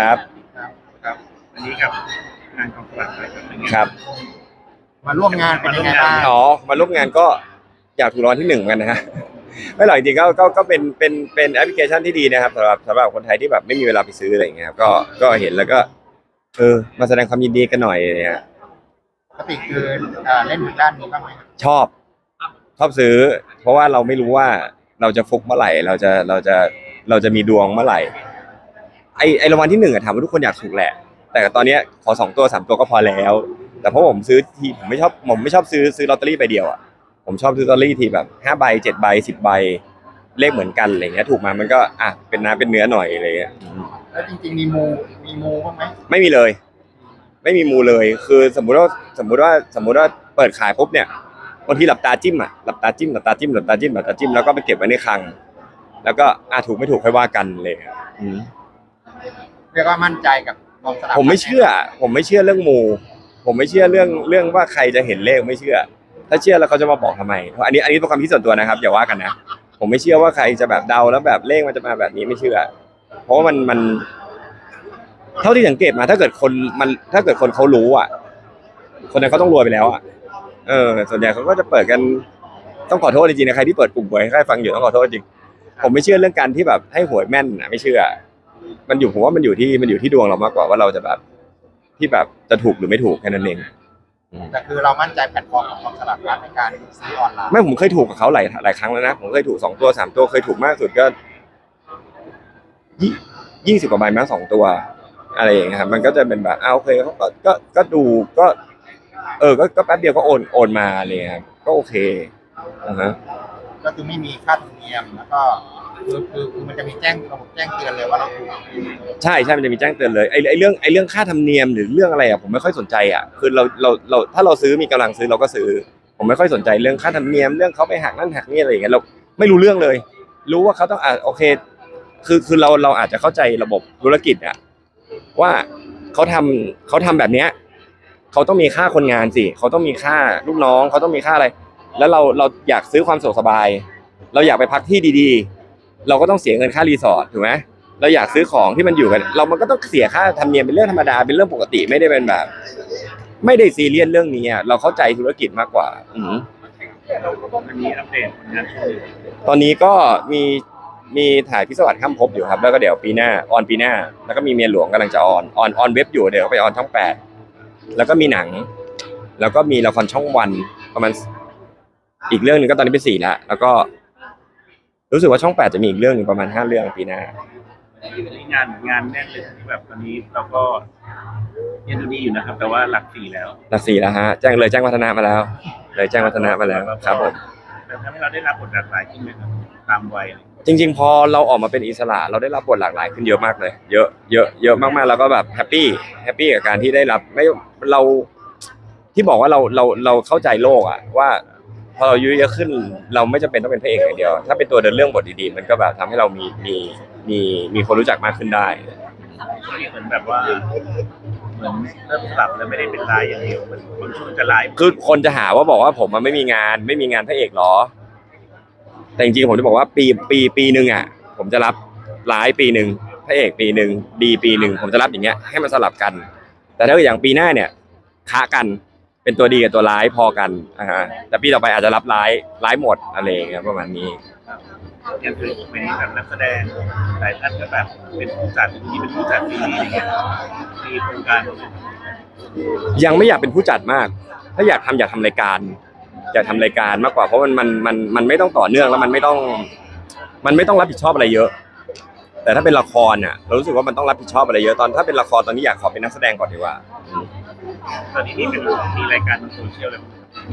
ครับครับอันนี้กับงานกองสลากอะไรครับเป็นไงครับมาร่วมงานเป็นยังไงบ้างอ๋อมาร่วมงานก็อยากถูกรางวัลที่หนึ่งเหมือนกันนะฮะไม่หรอกจริงๆก็ก็ก็เป็นเป็นเป็นแอปพลิเคชันที่ดีนะครับสำหรับสำหรับคนไทยที่แบบไม่มีเวลาไปซื้ออะไรอย่างเงี้ยครับก็ก็เห็นแล้วก็ เออ มาแสดงความยินดีกันหน่อยอะไรเนี่ยปกติคือเอ่อเล่นด้านนี้บ้างไหมครับชอบ ชอบซื้อ เพราะว่าเราไม่รู้ว่าเราจะฟุกเมื่อไหร่ เราจะเราจะเราจะมีดวงเมื่อไหร่ ไอไอรางวัลที่หนึ่งอะถามว่าทุกคนอยากถูกแหละ แต่ตอนเนี้ยขอสองตัวสามตัวก็พอแล้ว แต่เพราะผมซื้อทีผมไม่ชอบผมไม่ชอบซื้อซื้อลอตเตอรี่ใบเดียวอะผมชอบซื้อลอตเตอรี่ทีแบบห้าใบเจ็ดใบสิบใบเลขเหมือนกันอะไรเงี้ยถูกมามันก็อะเป็นน้ำเป็นเนื้อหน่อยอะไรเงี้ยอืมแล้วจริงๆมีมูมีมูบ้างไหมไม่มีเลย ไม่มีมูเลย คือสมมุติว่าสมมุติว่าสมมุติว่าเปิดขายปุ๊บเนี่ยบางทีหลับตาจิ้มอะหลับตาจิ้มหลับตาจิ้มหลับตาจิ้มหลับตาจิ้มแล้วก็ไปเก็บไว้ในคลัง แล้วก็อะถูกไม่ถูกค่อยว่ากันเลยครับอืม เรียกว่ามั่นใจกับกองสลากผมไม่เชื่อ ผมไม่เชื่อเรื่องมูผมไม่เชื่อเรื่องเรื่องว่าใครจะเห็นเลขไม่เชื่อ ถ้าเชื่อแล้วเขาจะมาบอกทำไมเพราะอันนี้อันนี้เป็นความคิดส่วนตัวนะครับอย่าว่ากันนะผมไม่เชื่อว่าใครจะแบบเดาแล้วแบบเลขมันจะมาแบบนี้ไม่เชื่อ เพราะว่ามันมัน เท่าที่สังเกตมา ถ้าเกิดคนมัน ถ้าเกิดคนเขารู้อะ คนนั้นเขาต้องรวยไปแล้วอะเออ ส่วนใหญ่เขาก็จะเปิดกันต้องขอโทษจริงๆนะใครที่เปิดกลุ่มหวยให้ใครฟังอยู่ต้องขอโทษจริง ผมไม่เชื่อเรื่องการที่แบบให้หวยแม่นนะไม่เชื่อ มันอยู่ผมว่ามันอยู่ที่มันอยู่ที่ดวงเรามากกว่าว่าเราจะแบบที่แบบจะถูกหรือไม่ถูกแค่นั้นเองแต่คือเรามั่นใจแพลตฟอร์มของกองสลากพลัดในการซื้อออนไลน์ไม่ผมเคยถูกกับเขาหลายหลายครั้งแล้วนะผมเคยถูกสองตัวสามตัวเคยถูกมากสุดก็ยี่ยี่สิบกว่าใบมั้งสองตัว อะไรอย่างเงี้ยครับมันก็จะเป็นแบบอ้าวโอเคเขาก็ก็ก็ดูก็ เออก็ก็แป๊บเดียวก็โอนโอนมาเลยครับก็โอเคอ่าฮะก็คือไม่มีค่าธรรมเนียมแล้วก็ คือคือคือมันจะมีแจ้งระบบแจ้งเตือนเลยว่าเราถูกใช่ใช่มันจะมีแจ้งเตือนเลยไอ้ไอ้เรื่องไอ้เรื่องค่าธรรมเนียมหรือเรื่องอะไรอะผมไม่ค่อยสนใจอะคือเราเราเราถ้าเราซื้อมีกำลังซื้อเราก็ซื้อ ผมไม่ค่อยสนใจเรื่องค่าธรรมเนียมเรื่องเขาไปหักนั่นหักนี่อะไรอย่างเงี้ยเราไม่รู้เรื่องเลย รู้ว่าเขาต้องอะโอเค คือคือเราเราอาจจะเข้าใจระบบธุรกิจอะว่าเขาทำเขาทำแบบเนี้ยเขาต้องมีค่าคนงานสิเขาต้องมีค่าลูกน้องเขาต้องมีค่าอะไร แล้วเราเราอยากซื้อความสะดวกสบาย เราอยากไปพักที่ดีๆ เราก็ต้องเสียเงินค่ารีสอร์ทถูกไหมเราอยากซื้อของที่มันอยู่กัน เรามันก็ต้องเสียค่าธรรมเนียมเป็นเรื่องธรรมดาเป็นเรื่องปกติไม่ได้เป็นแบบ ไม่ได้ซีเรียสเรื่องนี้อะเราเข้าใจธุรกิจมากกว่า อือหืออันนี้อัปเดตผลงานช่วงนี้ตอนนี้ก็มีมีถ่ายพิศวรรษข้ามภพอยู่ครับ แล้วก็เดี๋ยวปีหน้าออนปีหน้า แล้วก็มีเมียหลวงกำลังจะออนออนออนเว็บอยู่เดี๋ยวไปออนช่องแปดแล้วก็มีหนัง แล้วก็มีละครช่องวันประมาณอีกเรื่องหนึ่งก็ตอนนี้เป็นสี่แล้วแล้วก็ รู้สึกว่าช่องแปดจะมีอีกเรื่องหนึ่งประมาณห้าเรื่องปีหน้าอันนี้งานงานแน่นเลยที่แบบตอนนี้เราก็ยังดูดีอยู่นะครับ แต่ว่าหลักสี่แล้วหลักสี่แล้วฮะ แจ้งเลยแจ้งวัฒนะมาแล้ว เลยแจ้งวัฒนะมาแล้วครับผม แต่ทำให้เราได้รับบทหลากหลายขึ้นไหมครับตามวัยอะไรอย่างเงี้ยจริง ๆ พอเราออกมาเป็นอิสระเราได้รับบทหลากหลายขึ้นเยอะมากเลย เยอะเยอะเยอะมากๆแล้วก็แบบแฮปปี้แฮปปี้กับการที่ได้รับไม่เราที่บอกว่าเราเราเราเข้าใจโลกอะว่าพ อเราอายุเยอะขึ้น เราไม่จำเป็นต้องเป็นพระเอกอย่างเดียว ถ้าเป็นตัวเดินเรื่องบทดีๆ มันก็แบบทำให้เรามีมีมีมีคนรู้จักมากขึ้นได้ช่วงนี้เหมือนแบบว่าเหมือนเริ่มสลับแล้วไม่ได้เป็นลายอย่างเดียวมันบางช่วงจะลายคือคนจะหาว่าบอกว่าผมมันไม่มีงานไม่มีงานพระเอกหรอ แต่จริงๆผมจะบอกว่าปีปีปีหนึ่งอะ ผมจะรับร้ายปีหนึ่งพระเอกปีหนึ่งดีปีหนึ่งผมจะรับอย่างเงี้ยให้มันสลับกัน แต่ถ้าเกิดอย่างปีหน้าเนี่ยค้ากัน เป็นตัวดีกับตัวร้ายพอกันอ่าฮะแต่ปีต่อไปอาจจะรับร้ายร้ายหมดอะไรอย่างเงี้ยประมาณนี้ อย่างคือเป็นแบบนักแสดงหลายท่านก็แบบเป็นผู้จัดที่เป็นผู้จัดซีรีส์อย่างเงี้ยมีโครงการยังไม่อยากเป็นผู้จัดมาก ถ้าอยากทำอยากทำรายการ อยากทำรายการมากกว่าเพราะมันมันมันมันไม่ต้องต่อเนื่องแล้วมันไม่ต้อง มันไม่ต้องรับผิดชอบอะไรเยอะ แต่ถ้าเป็นละครน่ะเรารู้สึกว่ามันต้องรับผิดชอบอะไรเยอะตอนถ้าเป็นละครตอนนี้อยากขอเป็นนักแสดงก่อนดีกว่า ตอนนี้นี่เป็นมีรายการทางโซเชียลเลย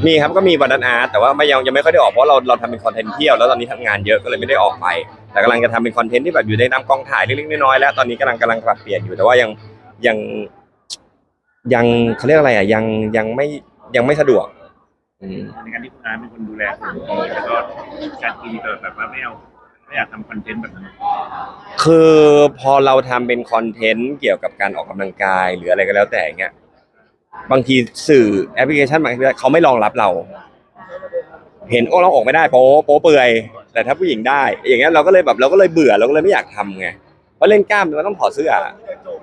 มีครับก็มีวันนั้นอาร์ตแต่ว่าไม่ยังยังไม่ค่อยได้ออกเพราะเราเราทำเป็นคอนเทนต์เที่ยวแล้วตอนนี้ทำงานเยอะก็เลยไม่ได้ออกไป แต่กำลังจะทำเป็นคอนเทนต์ที่แบบอยู่ในนำกองถ่ายเล็กๆน้อยๆแล้วตอนนี้กำลังกำลังปรับเปลี่ยนอยู่แต่ว่ายังยังยังเขาเรียกอะไรอะยังยังไม่ยังไม่สะดวกอืม ในการที่คุณอาร์ตเป็นคนดูแลคนอื่นแล้วก็การกินก็แบบว่าไม่เอาไม่อยากทำคอนเทนต์แบบนั้นคือพอเราทำเป็นคอนเทนต์เกี่ยวกับการออกกำลังกายหรืออะไรก็แล้วแต่เงี้ย บางทีสื่อแอปพลิเคชันบางทีเขาไม่รองรับเรา เห็นโอ้เราออกไม่ได้โป๊โป๊เปื่อย แต่ถ้าผู้หญิงได้ อย่างเงี้ยเราก็เลยแบบเราก็เลยเบื่อเราก็เลยไม่อยากทำไงเพราะเล่นกล้ามมันต้องถอดเสื้อ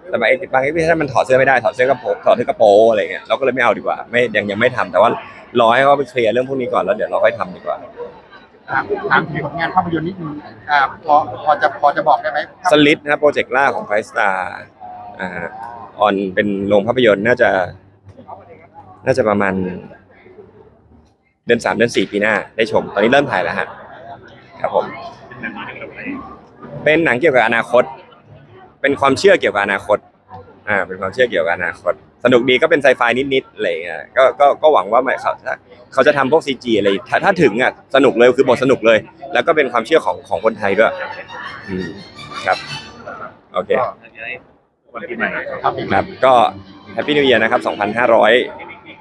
แต่บางบางเอ็กซิบิชันมันถอดเสื้อไม่ได้ถอดเสื้อกระโปรงถอดเสื้อกระโปรงอะไรเงี้ยเราก็เลยไม่เอาดีกว่า ไม่ยังยังไม่ทำแต่ว่ารอให้เขาไปเคลียร์เรื่องพวกนี้ก่อนแล้วเดี๋ยวเราค่อยทำดีกว่า ถามถามถึงผลงานภาพยนตร์นิดนึงอ่าพอพอจะพอจะบอกได้ไหมสลิดนะครับโปรเจกต์ล่าของไฟสตาร์อ่าออนเป็นโรงภาพยนตร์น่าจะ น่าจะประมาณ เดือนสามเดือนสี่ปีหน้า ได้ชม ตอนนี้เริ่มถ่ายแล้วฮะครับผมเป็นแบบนี้เป็นแบบไหนเป็นหนังเกี่ยวกับอนาคต เป็นความเชื่อเกี่ยวกับอนาคต อ่า เป็นความเชื่อเกี่ยวกับอนาคต สนุกดีก็เป็นไซไฟนิดๆอะไรอย่างเงี้ยก็ก็ก็หวังว่าไม่เขาถ้าเขาจะทำพวกซีจีอะไรถ้าถ้าถึงอะสนุกเลยคือบทสนุกเลย แล้วก็เป็นความเชื่อของของคนไทยด้วยอืมครับ โอเควันปีใหม่ครับครับก็แฮปปี้นิว e ย r นะครับ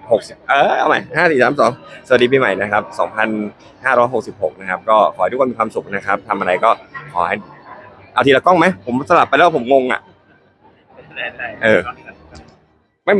2,560เออเอาใหม่5 4 3 2สวัสดีปีใหม่นะครับ2,566นะครับ ก็ขอให้ทุกคนมีความสุขนะครับทำอะไรก็ขอให้เอาทีละกล้องไหมผมสลับไปแล้วผมงงอะได้ได้เออตอนนี้ก่อน